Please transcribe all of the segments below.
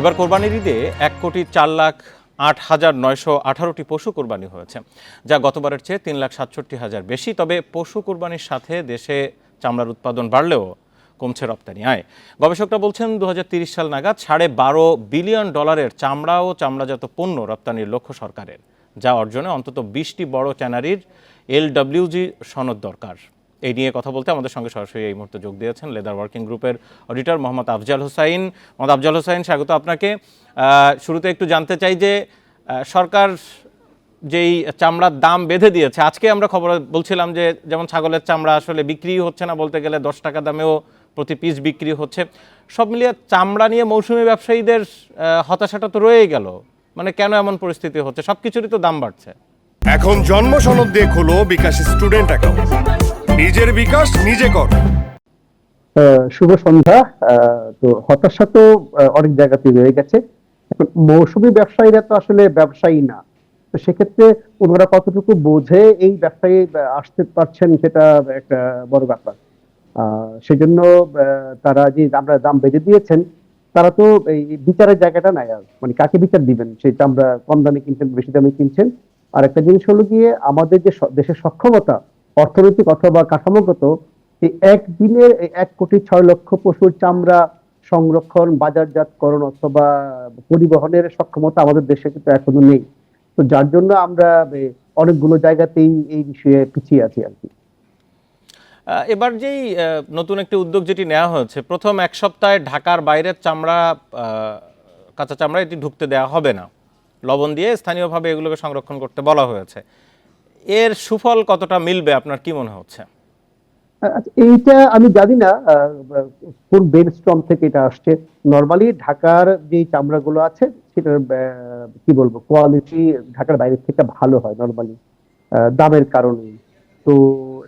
এবার কোরবানির ঈদে এক কোটি চার লাখ আট হাজার নয়শো আঠারোটি পশু কোরবানি হয়েছে, যা গতবারের চেয়ে তিন লাখ সাতষট্টি হাজার বেশি। তবে পশু কোরবানির সাথে দেশে চামড়ার উৎপাদন বাড়লেও কমছে রপ্তানি আয়। গবেষকরা বলছেন দু সাল নাগাদ সাড়ে বারো বিলিয়ন ডলারের চামড়া ও চামড়াজাত পণ্য রপ্তানির লক্ষ্য সরকারের, যা অর্জনে অন্তত বিশটি বড় ট্যানারির এলডব্লিউজি সনদ দরকার। এই নিয়ে কথা বলতে আমাদের সঙ্গে সরাসরি এই মুহূর্তে যোগ দিয়েছেন লেদার ওয়ার্কিং গ্রুপের অডিটর মোহাম্মদ আফজাল হোসাইন। মোহাম্মদ আফজাল হোসাইন, স্বাগত আপনাকে। শুরুতে একটু জানতে চাই যে সরকার যেই চামড়ার দাম বেঁধে দিয়েছে, আজকে আমরা খবর বলছিলাম যে, যেমন ছাগলের চামড়া আসলে বিক্রি হচ্ছে না বলতে গেলে, দশ টাকা দামেও প্রতি পিস বিক্রি হচ্ছে। সব মিলিয়ে চামড়া নিয়ে মৌসুমি ব্যবসায়ীদের হতাশাটা তো রয়েই গেল। মানে কেন এমন পরিস্থিতি হচ্ছে? সব কিছুরই তো দাম বাড়ছে। এখন জন্ম সনদ দিয়ে খোলো বিকাশ স্টুডেন্ট অ্যাকাউন্ট। নিজের বিকাশ নিজে কর। শুভ সন্ধ্যা। তো হতাশা তো অনেক জায়গাতে রয়ে গেছে। এখন মৌসুমী ব্যবসায়ীরা তো আসলে ব্যবসায়ী না। তো সেক্ষেত্রে ওনারা কতটুকু বোঝে এই ব্যবসায়ী আসতে পারছেন সেটা একটা বড় ব্যাপার। সেজন্য তারা যে আমরা দাম বেঁধে দিয়েছেন, তারা তো এই বিচারের জায়গাটা নাই আর। মানে কাকে বিচার দিবেন? সেটা আমরা কম দামে কিনছেন, বেশি দামে কিনছেন। আর একটা জিনিস হলো গিয়ে আমাদের যে দেশের সক্ষমতা অর্থনৈতিক অথবা কাঠামোগত এই একদিনের এক কোটি ছয় লক্ষ পশুর চামড়া সংরক্ষণ, বাজারজাতকরণ অথবা পরিবহনের সক্ষমতা আমাদের দেশে কিন্তু এখনও নেই। তো যার জন্য আমরা অনেকগুলো জায়গাতেই এই বিষয়ে পিছিয়ে আছি আর কি। এবার যেই নতুন একটি উদ্যোগ যেটি নেওয়া হয়েছে, প্রথম এক সপ্তাহে ঢাকার বাইরের চামড়া কাঁচা চামড়া এটি ঢুকতে দেওয়া হবে না। লবণ দিয়ে স্থানীয়ভাবে এগুলোকে সংরক্ষণ করতে বলা হয়েছে। এর সুফল কতটা মিলবে? আপনার কি মনে হচ্ছে? আচ্ছা, এইটা আমি জানি না কোন বেন স্ট্রম থেকে এটা আসছে। নর্মালি ঢাকার যে চামড়াগুলো আছে সেটার কি বলব কোয়ালিটি ঢাকার বাইরে থেকে ভালো হয় নর্মালি দামের কারণে। তো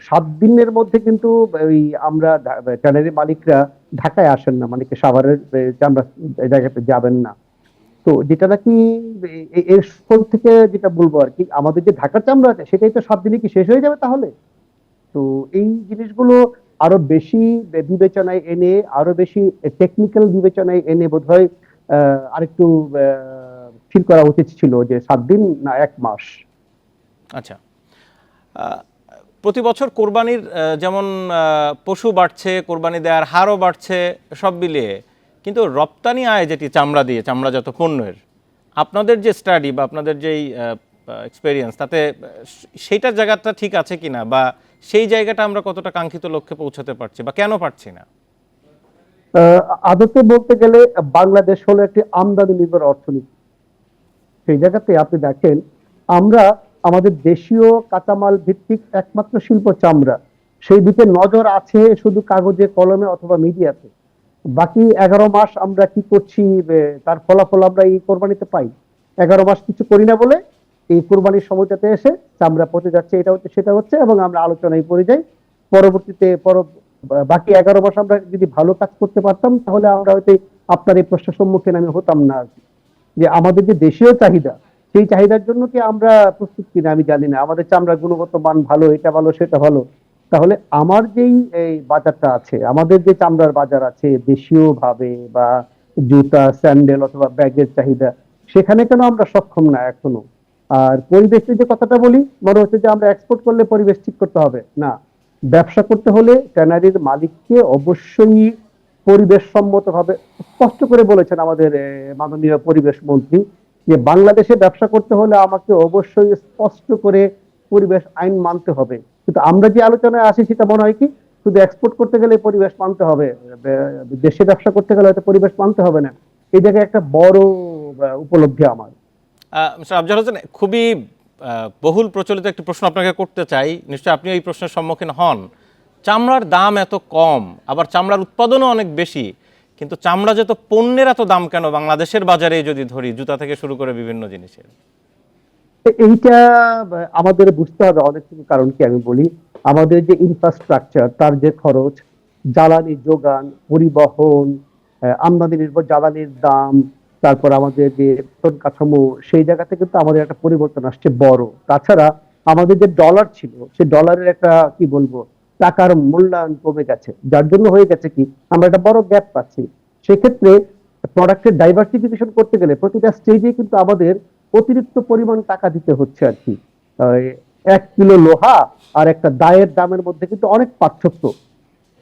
সাত দিনের মধ্যে কিন্তু ওই আমরা ট্যানারি মালিকরা ঢাকায় আসেন না মানে সাভারের চামড়া জায়গাতে যাবেন না। তো যেটা নাকি এর ফল থেকে যেটা বলব আর কি আমাদের যে ঢাকার চামড়া আছে সেটাই তো সাত দিনে কি শেষ হয়ে যাবে তাহলে? তো এই জিনিসগুলো আরও বেশি বিবেচনায় এনে আরও বেশি টেকনিক্যাল বিবেচনায় এনে বোধহয় আহ, আরেকটু ফিল করা উচিত ছিল যে সাত দিন না এক মাস। আচ্ছা। প্রতি বছর কোরবানির যেমন পশু বাড়ছে কোরবানি দেওয়ার হারও বাড়ছে সব মিলিয়ে কিন্তু রপ্তানি আয় যেটি চামড়া দিয়ে চামড়াজাত পণ্যের, আপনাদের যে স্টাডি বা আপনাদের যেই এক্সপেরিয়েন্স তাতে সেইটার জায়গাটা ঠিক আছে কিনা বা সেই জায়গাটা আমরা কতটা কাঙ্ক্ষিত লক্ষ্যে পৌঁছাতে পারছি বা কেন পারছি না? আদতে বলতে গেলে বাংলাদেশ হলো একটি আমদানি নির্ভর অর্থনীতি। সেই জায়গাতে আপনি দেখেন, আমরা আমাদের দেশীয় কাঁচামাল ভিত্তিক একমাত্র শিল্প চামড়া। সেই দিকে নজর আছে শুধু কাগজে, কলমে অথবা মিডিয়াতে। বাকি এগারো মাস আমরা কি করছি তার ফলাফল আমরা এই কোরবানিতে পাই। এগারো মাস কিছু করি না বলে এই কোরবানির সময়টাতে এসে চামড়া পচে যাচ্ছে, এটা হচ্ছে, সেটা হচ্ছে, এবং আমরা আলোচনায় পড়ে যাই। পরবর্তীতে পর, বাকি এগারো মাস আমরা যদি ভালো কাজ করতে পারতাম, তাহলে আমরা হয়তো আপনার এই প্রশ্নের সম্মুখীন আমি হতাম না আর। যে আমাদের যে দেশীয় চাহিদা, সেই চাহিদার জন্য কি আমরা প্রস্তুত কিনা আমি জানি না। আমাদের চামড়া গুণগত মান ভালো, এটা ভালো, সেটা ভালো। তাহলে আমার যেই, এই বাজারটা আছে, আমাদের যে চামড়ার বাজার আছে দেশীয় ভাবে বা জুতা, স্যান্ডেল অথবা ব্যাগের চাহিদা, সেখানে কেন আমরা সক্ষম না এখনও? আর পরিবেশের যে কথাটা বলি, মনে হচ্ছে যে আমরা এক্সপোর্ট করলে পরিবেশ ঠিক করতে হবে। না, ব্যবসা করতে হলে ট্যানারির মালিককে অবশ্যই পরিবেশ সম্মত ভাবে স্পষ্ট করে বলেছেন আমাদের মাননীয় পরিবেশ মন্ত্রী যে বাংলাদেশে ব্যবসা করতে হলে আমাকে অবশ্যই স্পষ্ট করে পরিবেশ আইন মানতে হবে। কিন্তু আমরা যে আলোচনায় আসি, সেটা মনে হয় কি, শুধু এক্সপোর্ট করতে গেলে পরিবেশ মানতে হবে দেশে ব্যবসা করতে গেলে হয়তো পরিবেশ মানতে হবে না। এই জায়গায় একটা বড় উপলব্ধি আমার। মিস্টার হোসেন, খুবই বহুল প্রচলিত একটি প্রশ্ন আপনাকে করতে চাই। নিশ্চয়ই আপনি এই প্রশ্নের সম্মুখীন হন। চামড়ার দাম এত কম, আবার চামড়ার উৎপাদনও অনেক বেশি, কিন্তু চামড়া যত পণ্যের এত দাম কেন? বাংলাদেশের বাজারে যদি ধরি, জুতা থেকে শুরু করে বিভিন্ন জিনিসের। এইটা আমাদের বুঝতে হবে অনেক কিছু, কারণ কি আমি বলি, আমাদের যে ইনফ্রাস্ট্রাকচার তার যে খরচ, জ্বালানি যোগান, পরিবহন আমদানি নির্ভর জ্বালানির দাম, তারপর আমাদের যে বেতন কাঠামো, সেই জায়গাতে কিন্তু আমাদের একটা পরিবর্তন আসছে বড়। তাছাড়া আমাদের যে ডলার ছিল সে ডলারের একটা, কি বলব, টাকার মূল্যায়ন কমে গেছে। যার জন্য হয়ে গেছে কি, আমরা একটা বড় গ্যাপ পাচ্ছি। সেক্ষেত্রে প্রোডাক্টের ডাইভার্সিফিকেশন করতে গেলে প্রতিটা স্টেজে কিন্তু আমাদের অতিরিক্ত পরিমাণ টাকা দিতে হচ্ছে আর কি। এক কিলো লোহা আর একটা দায়ের দামের মধ্যে কিন্তু অনেক পার্থক্য।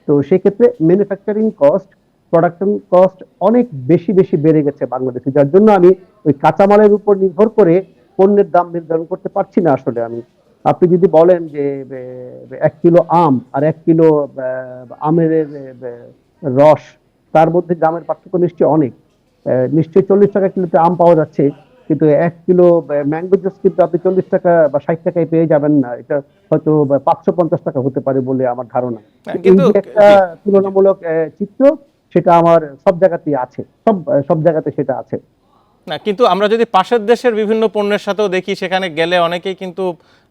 তো সেক্ষেত্রে ম্যানুফ্যাকচারিং কস্ট প্রোডাকশন কস্ট অনেক বেশি বেশি বেড়ে গেছে বাংলাদেশে, যার জন্য আমি ওই কাঁচামালের উপর নির্ভর করে পণ্যের দাম নির্ধারণ করতে পারছি না আসলে আমি। আপনি যদি বলেন যে এক কিলো আম আর এক কিলো আমের রস, তার মধ্যে দামের পার্থক্য নিশ্চয়ই অনেক। নিশ্চয়ই চল্লিশ টাকা কিলোতে আম পাওয়া যাচ্ছে। কিন্তু এক কিলো ম্যাঙ্গো জুস কিন্তু আপনি চল্লিশ টাকা বা ষাট টাকায় পেয়ে যাবেন না। এটা হয়তো পাঁচশো পঞ্চাশ টাকা হতে পারে বলে আমার ধারণা। হ্যাঁ, কিন্তু একটা তুলনামূলক চিত্র সেটা আমার সব জায়গাতেই আছে। সব সব জায়গাতে সেটা আছে। না কিন্তু আমরা যদি পাশের দেশের বিভিন্ন পণ্যের সাথেও দেখি সেখানে গেলে অনেকেই কিন্তু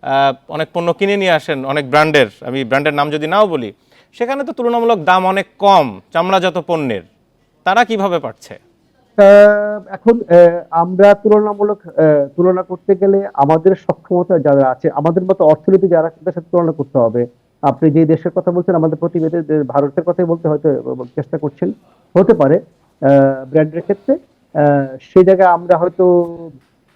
আহ, অনেক পণ্য কিনে নিয়ে আসেন অনেক ব্র্যান্ডের। আমি ব্র্যান্ডের নাম যদি নাও বলি সেখানে তো তুলনামূলক দাম অনেক কম চামড়াজাত পণ্যের। তারা কীভাবে পাচ্ছে? এখন আমরা তুলনামূলক তুলনা করতে গেলে আমাদের সক্ষমতা যারা আছে, আমাদের মতো অর্থনীতি যারা তাদের সাথে তুলনা করতে হবে। আপনি যে দেশের কথা বলছেন, আমাদের প্রতিবেদী ভারতের কথাই বলতে হয়তো চেষ্টা করছেন, হতে পারে ব্র্যান্ডের ক্ষেত্রে। সেই জায়গায় আমরা হয়তো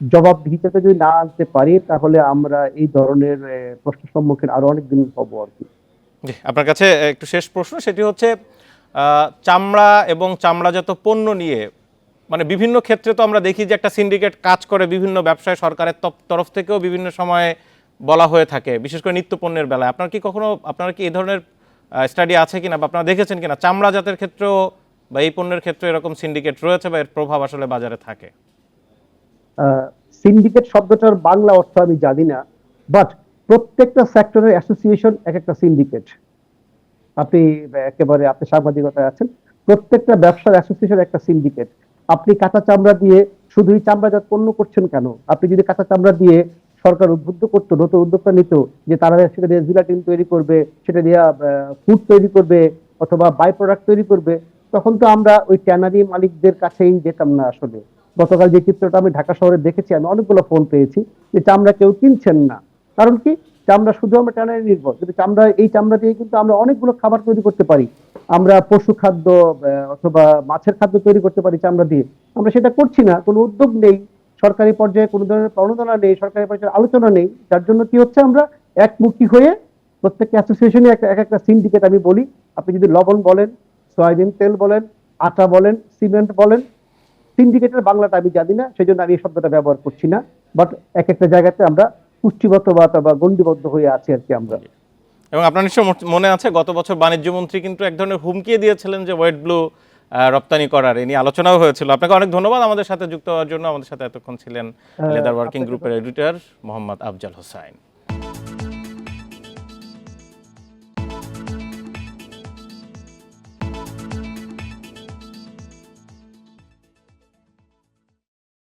জবাবদিহিতাতে যদি না আনতে পারি, তাহলে আমরা এই ধরনের প্রশ্নের সম্মুখীন আরও অনেক দিন হব আর কি। আপনার কাছে একটু শেষ প্রশ্ন, সেটি হচ্ছে চামড়া এবং চামড়াজাত পণ্য নিয়ে মানে বিভিন্ন ক্ষেত্রে তো আমরা দেখি যে একটা সিন্ডিকেট কাজ করে বিভিন্ন ব্যবসায় সরকারের তরফ থেকেও বিভিন্ন সময়ে বলা হয়ে থাকে, বিশেষ করে নিত্য পণ্যের বেলায়। আপনার কি কখনো, আপনার কি এই ধরনের স্টাডি আছে কিনা বা আপনারা দেখেছেন কিনা? চামড়া জাতের ক্ষেত্রেও বা এই পণ্যের ক্ষেত্রে এরকম সিন্ডিকেট রয়েছে বা এর প্রভাব আসলে বাজারে থাকে? সিন্ডিকেট শব্দটার বাংলা অর্থ আমি জানি না বাট প্রত্যেকটা সেক্টরের অ্যাসোসিয়েশন এক একটা সিন্ডিকেট আপনি একেবারে, আপনি সাংবাদিকতায় আছেন, প্রত্যেকটা ব্যবসার অ্যাসোসিয়েশন একটা সিন্ডিকেট আপনি কাঁচা চামড়া দিয়ে শুধুই চামড়াজাত পণ্য করছেন কেন? আপনি যদি কাঁচা চামড়া দিয়ে সরকার উদ্বুদ্ধ করতো, নতুন উদ্যোক্তা নিত, যে তারা সেটা দিয়ে জিলাটিন তৈরি করবে, সেটা দিয়ে ফুড তৈরি করবে অথবা বাই প্রোডাক্ট তৈরি করবে, তখন তো আমরা ওই ট্যানারি মালিকদের কাছেই যেতাম না আসলে। গতকাল যে চিত্রটা আমি ঢাকা শহরে দেখেছি, আমি অনেকগুলো ফোন পেয়েছি যে চামড়া কেউ কিনছেন না। কারণ কি? চামড়া শুধু আমরা ট্যানারি নির্ভর, কিন্তু চামড়া, এই চামড়া দিয়ে কিন্তু আমরা অনেকগুলো খাবার তৈরি করতে পারি। আমরা পশু খাদ্য অথবা মাছের খাদ্য তৈরি করতে পারি চামড়া দিয়ে। আমরা সেটা করছি না, কোনো উদ্যোগ নেই, সরকারি পর্যায়ে কোনো ধরনের প্রণোদনা নেই, সরকারি পর্যায়ে আলোচনা নেই। যার জন্য কি হচ্ছে আমরা একমুখী হয়ে প্রত্যেকটা অ্যাসোসিয়েশনে এক এক একটা সিন্ডিকেট আমি বলি। আপনি যদি লবণ বলেন, সয়াবিন তেল বলেন, আটা বলেন, সিমেন্ট বলেন সিন্ডিকেটের বাংলাটা আমি জানি না সেই জন্য আমি এই শব্দটা ব্যবহার করছি না। বাট এক একটা জায়গাতে আমরা পুষ্টিগত বা গণ্ডিবদ্ধ হয়ে আছি আর কি আমরা। এবং আপনার নিশ্চয় মনে আছে গত বছর বাণিজ্যমন্ত্রী কিন্তু এক ধরনের হুমকি দিয়েছিলেন যে ওয়েট ব্লু রপ্তানি করার। এ নিয়ে আলোচনাও হয়েছিল। আপনাকে অনেক ধন্যবাদ আমাদের সাথে যুক্ত হওয়ার জন্য। আমাদের সাথে এতক্ষণ ছিলেন লেদার ওয়ার্কিং গ্রুপের এডিটর মোহাম্মদ আফজাল হোসাইন।